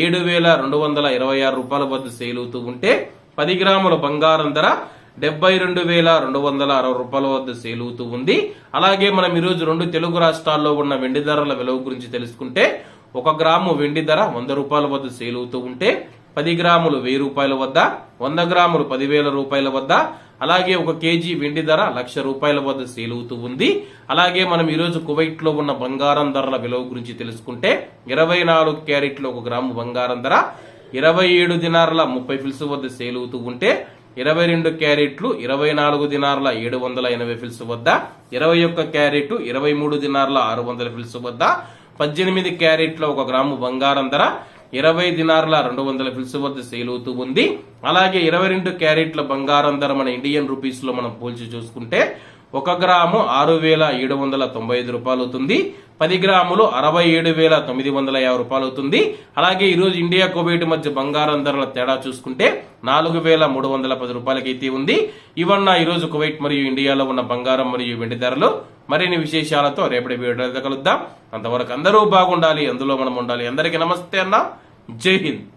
ఏడు వేల రెండు వందల ఇరవై ఆరు రూపాయల వద్ద సేల్ అవుతూ ఉంటే పది గ్రాముల బంగారం ధర డెబ్బై రెండు వేల రెండు వందల అరవై రూపాయల వద్ద సేల్ అవుతూ ఉంది. అలాగే మనం ఈరోజు రెండు తెలుగు రాష్ట్రాల్లో ఉన్న వెండి ధరల విలువ గురించి తెలుసుకుంటే ఒక గ్రాము వెండి ధర వంద రూపాయల వద్ద సేల్ అవుతూ ఉంటే పది గ్రాములు వెయ్యి రూపాయల వద్ద వంద గ్రాములు పదివేల రూపాయల వద్ద అలాగే ఒక కేజీ వెండి ధర లక్ష రూపాయల వద్ద సేల్ అవుతూ ఉంది. అలాగే మనం ఈరోజు కువైట్లో ఉన్న బంగారం ధరల విలువ గురించి తెలుసుకుంటే ఇరవై నాలుగు క్యారెట్లు ఒక గ్రాము బంగారం ధర ఇరవై ఏడు దినార్ల ముప్పై ఫిల్స్ వద్ద సేల్ అవుతూ ఉంటే ఇరవై రెండు క్యారెట్లు ఇరవై నాలుగు దినార్ల ఏడు వందల ఎనభై ఫిల్స్ వద్ద ఇరవై ఒక్క క్యారెట్ ఇరవై మూడు దినార్ల ఆరు వందల ఫిల్స్ వద్ద పద్దెనిమిది క్యారెట్ల ఒక గ్రాము బంగారం ధర ఇరవై దినార్ల రెండు వందల ఫిల్స్ వద్ద సేల్ అవుతూ ఉంది. అలాగే ఇరవై రెండు క్యారెట్ల బంగారం ధర మన ఇండియన్ రూపీస్లో మనం పోల్చి చూసుకుంటే ఒక గ్రాము ఆరు వేల ఏడు వందల తొంభై ఐదు రూపాయలు అవుతుంది. పది గ్రాములు అరవై ఏడు వేల తొమ్మిది వందల యాభై రూపాయలు అవుతుంది. అలాగే ఈరోజు ఇండియా కువైట్ మధ్య బంగారం ధరల తేడా చూసుకుంటే నాలుగు వేల మూడు వందల పది రూపాయలకైతే ఉంది. ఇవన్న ఈరోజు రోజు కువైట్ మరియు ఇండియాలో ఉన్న బంగారం మరియు వెండి ధరలు. మరిన్ని విశేషాలతో రేపటి వీడియో కలుద్దాం. అంతవరకు అందరూ బాగుండాలి. అందులో మనం ఉండాలి. అందరికీ నమస్తే అన్నా. जय हिंद